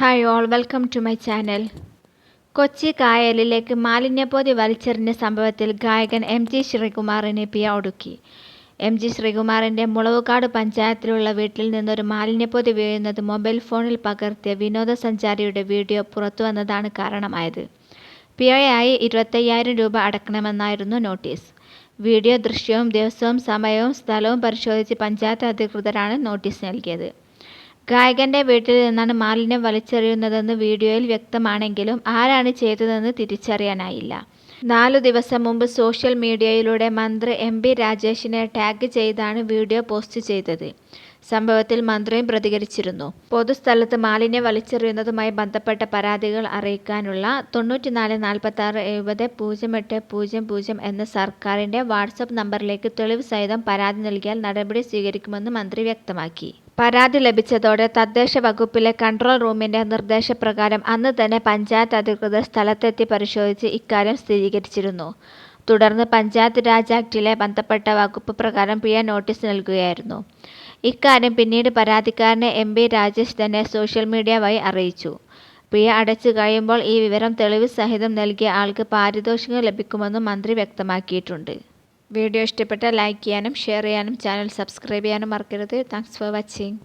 Hi all welcome to my channel Kochi കായലിലേക്ക് മാലിന്യപോതി വലിച്ചെറിഞ്ഞ സംഭവത്തിൽ ഗായകൻ എം ജി ശ്രീകുമാറിനെ പിയ ഒടുക്കി. എം ജി ശ്രീകുമാറിന്റെ മുളവുകാട് പഞ്ചായത്തിലുള്ള വീട്ടിൽ നിന്നൊരു മാലിന്യപ്പൊതി വീഴുന്നത് മൊബൈൽ ഫോണിൽ പകർത്തിയ വിനോദസഞ്ചാരിയുടെ വീഡിയോ പുറത്തു പുറത്തുവന്നതാണ് കാരണമായത്. പിഴയായി ഇരുപത്തയ്യായിരം രൂപ അടക്കണമെന്നായിരുന്നു നോട്ടീസ്. വീഡിയോ ദൃശ്യവും ദിവസവും സമയവും സ്ഥലവും പരിശോധിച്ച് പഞ്ചായത്ത് അധികൃതരാണ് നോട്ടീസ് നൽകിയത്. ഗായകന്റെ വീട്ടിൽ നിന്നാണ് മാലിന്യം വലിച്ചെറിയുന്നതെന്ന് വീഡിയോയിൽ വ്യക്തമാണെങ്കിലും ആരാണ് ചെയ്തതെന്ന് തിരിച്ചറിയാനായില്ല. നാലു ദിവസം മുമ്പ് സോഷ്യൽ മീഡിയയിലൂടെ മന്ത്രി എം പി രാജേഷിനെ ടാഗ് ചെയ്താണ് വീഡിയോ പോസ്റ്റ് ചെയ്തത്. സംഭവത്തിൽ മന്ത്രിയും പ്രതികരിച്ചിരുന്നു. പൊതുസ്ഥലത്ത് മാലിന്യം വലിച്ചെറിയുന്നതുമായി ബന്ധപ്പെട്ട പരാതികൾ അറിയിക്കാനുള്ള തൊണ്ണൂറ്റിനാല് നാൽപ്പത്തി ആറ് എഴുപത് പൂജ്യം എട്ട് പൂജ്യം പൂജ്യം എന്ന സർക്കാരിന്റെ വാട്സപ്പ് നമ്പറിലേക്ക് തെളിവ് സഹിതം പരാതി നൽകിയാൽ നടപടി സ്വീകരിക്കുമെന്ന് മന്ത്രി വ്യക്തമാക്കി. പരാതി ലഭിച്ചതോടെ തദ്ദേശ വകുപ്പിലെ കൺട്രോൾ റൂമിന്റെ നിർദ്ദേശപ്രകാരം അന്ന് തന്നെ പഞ്ചായത്ത് അധികൃതർ സ്ഥലത്തെത്തി പരിശോധിച്ച് ഇക്കാര്യം സ്ഥിരീകരിച്ചിരുന്നു. തുടർന്ന് പഞ്ചായത്ത് രാജ് ആക്ടിലെ ബന്ധപ്പെട്ട വകുപ്പ് പ്രകാരം പിഴ നോട്ടീസ് നൽകുകയായിരുന്നു. ഇക്കാര്യം പിന്നീട് പരാതിക്കാരനെ എം പി രാജേഷ് തന്നെ സോഷ്യൽ മീഡിയ വഴി അറിയിച്ചു. പിഴ അടച്ചു കഴിയുമ്പോൾ ഈ വിവരം തെളിവ് സഹിതം നൽകിയ ആൾക്ക് പാരിതോഷികം ലഭിക്കുമെന്നും മന്ത്രി വ്യക്തമാക്കിയിട്ടുണ്ട്. വീഡിയോ ഇഷ്ടപ്പെട്ടാൽ ലൈക്ക് ചെയ്യാനും ഷെയർ ചെയ്യാനും ചാനൽ സബ്സ്ക്രൈബ് ചെയ്യാനും മറക്കരുത്. Thanks for watching